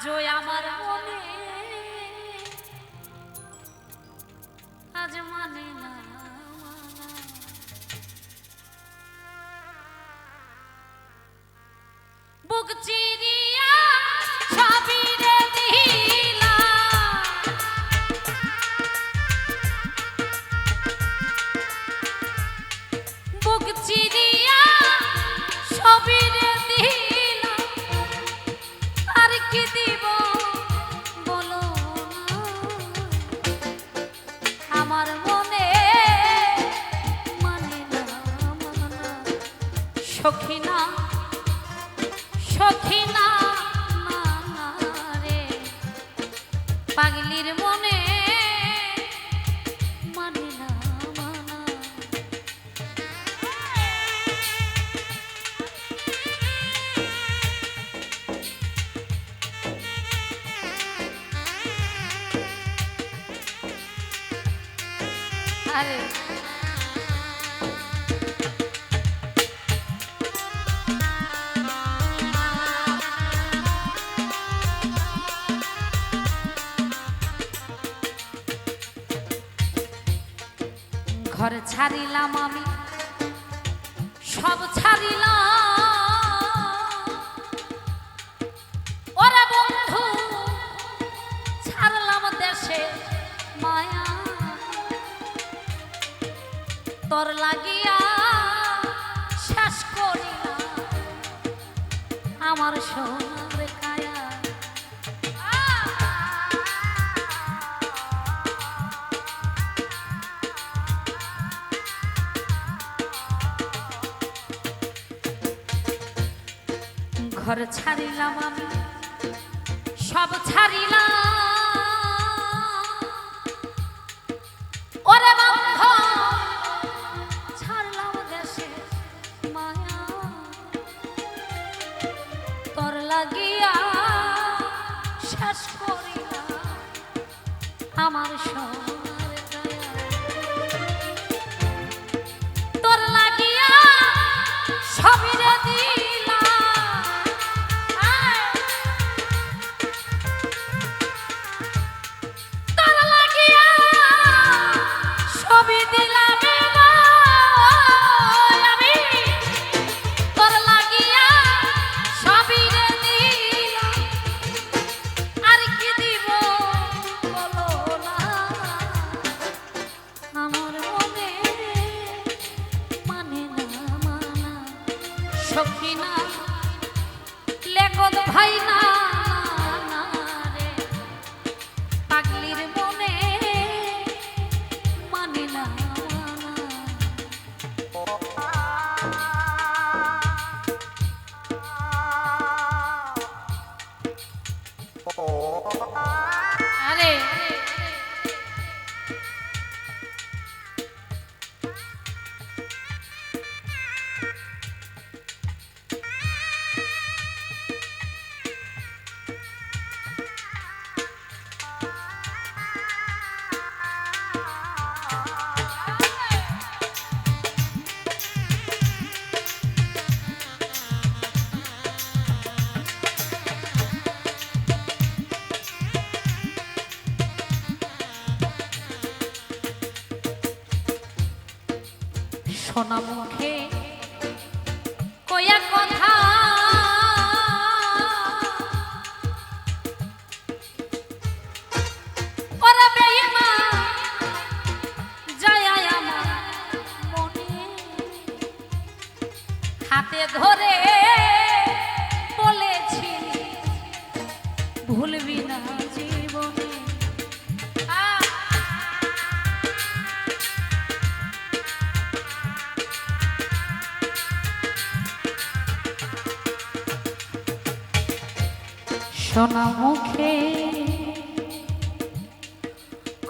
আজও আমার মনে। আজ মানে না। বুক চির ঘর ছাড়িলাম আমি সব ছাড়িলাম তোর লাগিয়া শেষ করিলাম। আমার সোনার কায়া। ঘর ছাড়িলাম আমি সব ছাড়িলাম। বিরোধী শোনা মুখে সোনা মুখে।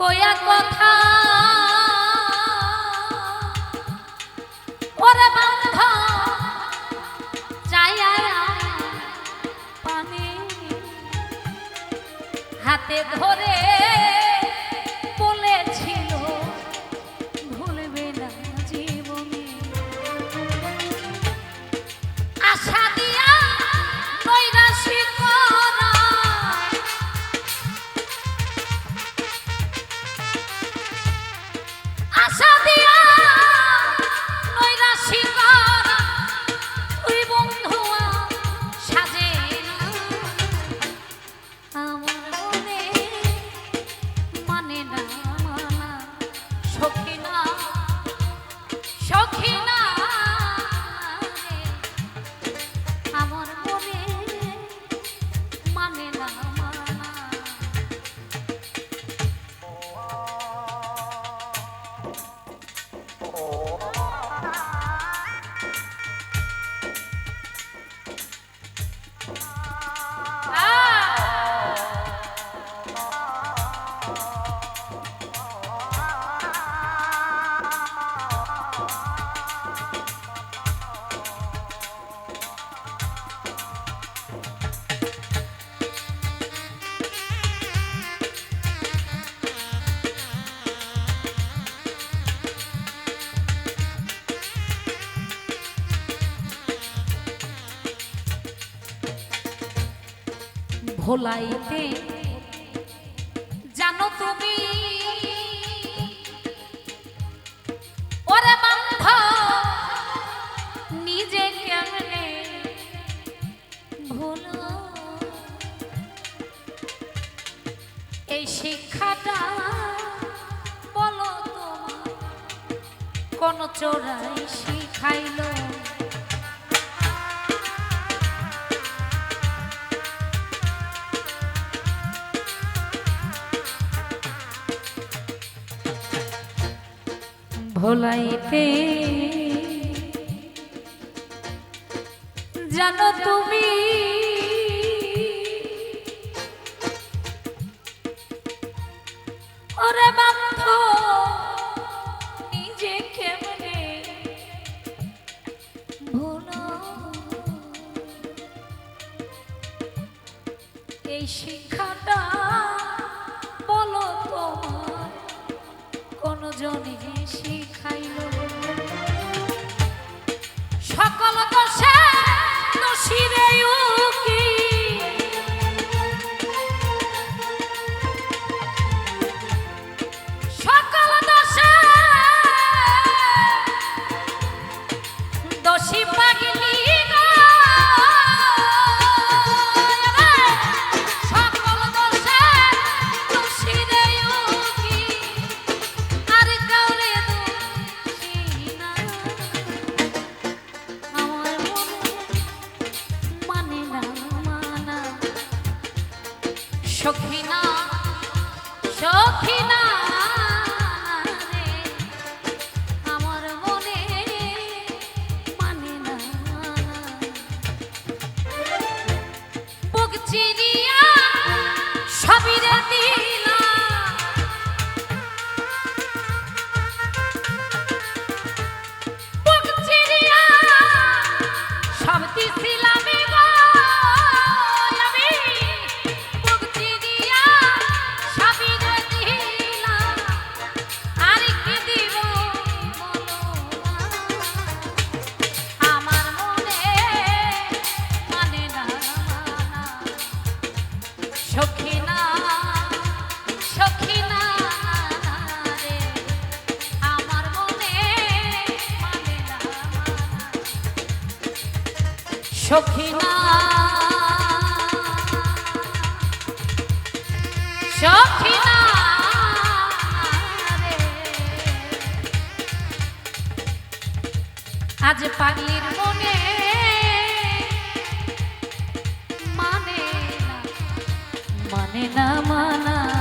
কয়া কথা ওরে বান্ধ চাইয়া পানি। হাতে ধরে ভোলাইতে। জানো তুমি, ওরে বান্ধ, নিজে কেমনে ভুল? এই শিক্ষাটা বলো তোমার, কোন চোরাই শিখাইলো। ভোলাইতে। জানো তুমি ওরে বান্ধ নিজে কেমনে ভোলো এই শিক্ষাটা আজ পাগলির মনে মানে না মানে না মানা